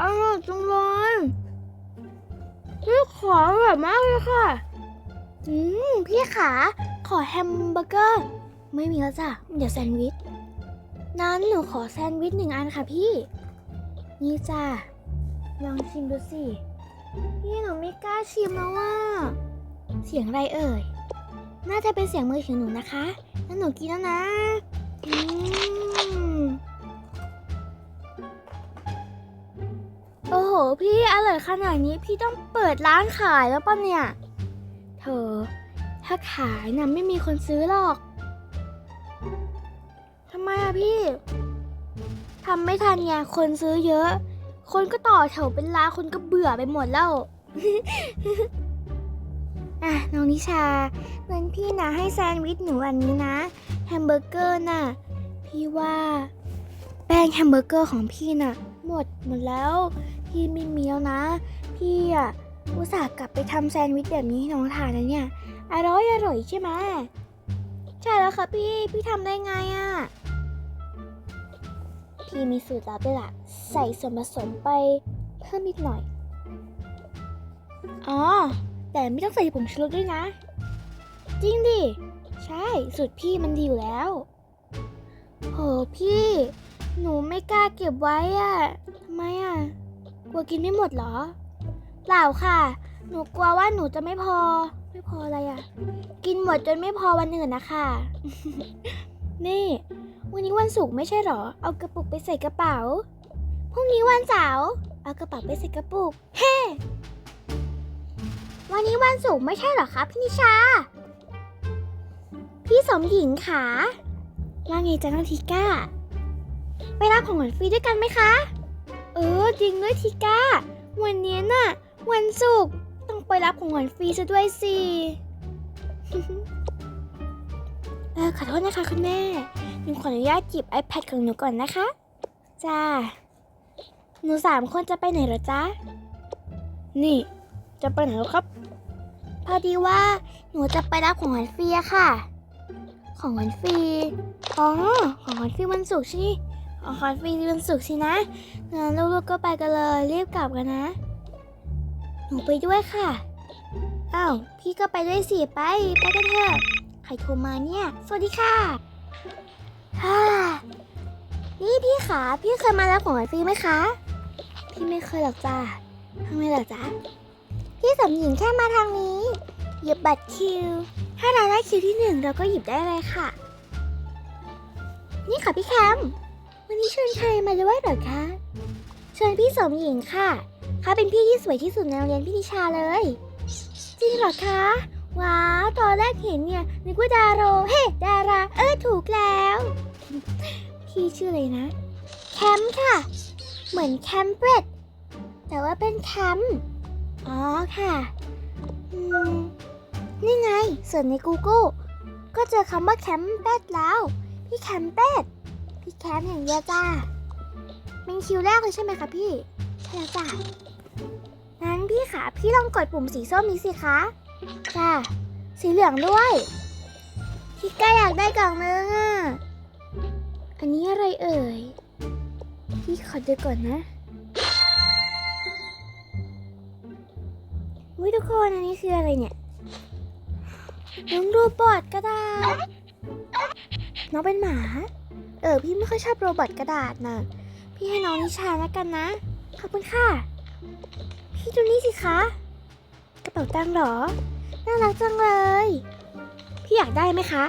อร่อยจังเลยพี่ขออร่อยมากเลยค่ะ อืม พี่ขา ขอแฮมเบอร์เกอร์ ไม่มีแล้วจ้ะ เดี๋ยวแซนด์วิช นั้นหนูขอแซนด์วิชหนึ่งอันค่ะพี่ นี่จ้ะ ลองชิมดูสินี่หนูไม่กล้าชิมแล้วว่า เสียงอะไรเอ่ย น่าจะเป็นเสียงมือถือหนูนะคะ แล้วหนูกินแล้วนะ อืม โอ้โห พี่อร่อยขนาดนี้พี่ต้องเปิดร้านขายแล้วป่ะเนี่ย เธอ ถ้าขายนะไม่มีคนซื้อหรอกทำไมอะพี่ทำไม่ทันไงคนซื้อเยอะ คนก็ต่อแถวเป็นล้านคนก็เบื่อไปหมดแล้วอะน้องนิชาเงินพี่นะให้แซนด์วิชหนูอันนี้นะ แฮมเบอร์เกอร์น่ะ พี่ว่า แป้งแฮมเบอร์เกอร์ของพี่น่ะ หมดหมดแล้ว พี่ไม่มีแล้วนะ พี่อะอุตส่าห์กลับไปทำแซนด์วิชแบบนี้ให้น้องทานนะเนี่ย อร่อยอร่อยใช่ไหมใช่แล้วค่ะพี่ พี่ทำได้ไงอะ่ะ พี่มีสูตรลับด้วยล่ะ ใส่ส่วนผสมไปเพิ่มนิดหน่อย อ๋อ แต่ไม่ต้องใส่ผงชูรสด้วยนะ จริงดิ ใช่ สูตรพี่มันดีอยู่แล้วโหพี่ หนูไม่กล้าเก็บไว้อะทำไมอะ กลัวกินไม่หมดเหรอ เปล่าค่ะ หนูกลัวว่าหนูจะไม่พอ ไม่พออะไรอะกินหมดจนไม่พอวันอื่นนะคะ นี่ วันนี้วันศุกร์ไม่ใช่เหรอ เอากระปุกไปใส่กระเป๋า พรุ่งนี้วันเสาร์ เอากระเป๋าไปใส่กระปุก เฮ้ วันนี้วันศุกร์ไม่ใช่เหรอคะพี่นิชา พี่สมหญิงค่ะว่าไงจ๊ะน้องทิก้า ไปรับของขวัญฟรีด้วยกันไหมคะ เออจริงด้วยทิก้า วันนี้น่ะ วันศุกร์ต้องไปรับของขวัญฟรีซะด้วยสิเออขอโทษนะคะคุณแม่หนูขออนุญาตหยิบ iPad ของหนูก่อนนะคะ จ้า หนูสามคนจะไปไหนเหรอจ๊ะ นี่ จะไปไหนหรอครับ พอดีว่าหนูจะไปรับของขวัญฟรีอะค่ะ ของขวัญฟรี อ๋อ ของขวัญฟรีวันศุกร์ใช่ไหม ของขวัญฟรีวันศุกร์สินะงั้นลูกๆก็ไปกันเลยรีบกลับกันนะ หนูไปด้วยค่ะอ้าวพี่ก็ไปด้วยสิไปไปกันเถอะใครโทรมาเนี่ย สวัสดีค่ะฮ่านี่พี่ขาพี่เคยมารับของขวัญฟรีไหมคะ พี่ไม่เคยหรอกจ้าทำไมหรอจ๊ะพี่สมหญิงแค่มาทางนี้หยิบบัตรคิว ถ้าเราได้คิวที่หนึ่งเราก็หยิบได้เลยค่ะ นี่ค่ะพี่แคม วันนี้เชิญใครมาด้วยเหรอคะ เชิญพี่สมหญิงค่ะเขาเป็นพี่ที่สวยที่สุดในโรงเรียนพี่นิชาเลย จริงเหรอคะ ว้าว ตอนแรกเห็นเนี่ยนึกว่าดาโรเฮ้ดารา เออถูกแล้ว พี่ชื่ออะไรนะ แคมป์ค่ะ เหมือนแคมเบรดแต่ว่าเป็นแคมอ๋อค่ะอืมนี่ไงเสิร์ชใน Google ก็เจอคำว่าแคมเป็ดแล้ว พี่แคมเป็ด พี่แคมอย่างเดียวจ้าเป็นคิวแรกเลยใช่ไหมคะพี่ ใช่แล้วจ้างั้นพี่ขาพี่ลองกดปุ่มสีส้มนี้สิคะจ้าสีเหลืองด้วยพี่ก้าอยากได้กล่องนึงอะ อันนี้อะไรเอ่ย พี่ขอดูก่อนนะวิทุกคนอันนี้คืออะไรเนี่ยน้องโรบอทกระดาษน้องเป็นหมา เออ พี่ไม่ค่อยชอบโรบอทกระดาษนะพี่ให้น้องนิชาแล้วกันนะ ขอบคุณค่ะ พี่ดูนี่สิคะ กระเป๋าตังค์เหรอ น่ารักจังเลย พี่อยากได้ไหมคะ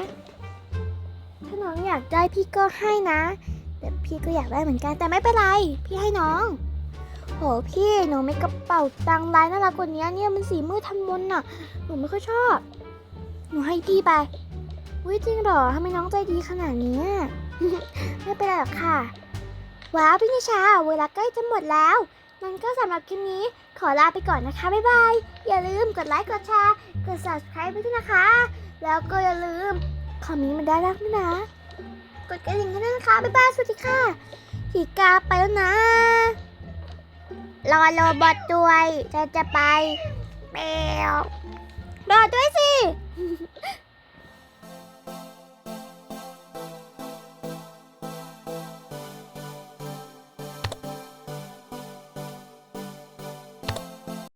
ถ้าน้องอยากได้พี่ก็ให้นะ แต่พี่ก็อยากได้เหมือนกันแต่ไม่เป็นไร พี่ให้น้อง โหพี่หนูไม่กระเป๋าตังค์ลายน่ารักกว่านี้เนี่ยมันสีมืดทำมนน่ะ หนูไม่ค่อยชอบ หนูให้พี่ไป อุ้ยจริงเหรอทำไมน้องใจดีขนาดนี้ ไม่เป็นไรหรอกค่ะ ว้าวพี่นิชา เวลาใกล้จะหมดแล้วงั้นก็สำหรับคลิปนี้ขอลาไปก่อนนะคะ บ๊ายบาย อย่าลืมกดไลค์ กดแชร์ กด subscribe ไปด้วยนะคะ แล้วก็อย่าลืมคอมเมนต์มาได้รักด้วยนะ กดกระดิ่งกันด้วยนะคะ บ๊ายบาย สวัสดีค่ะทีกาไปแล้วนะ รอโรบอทด้วยจะจะไปเปลวรอด้วยสิ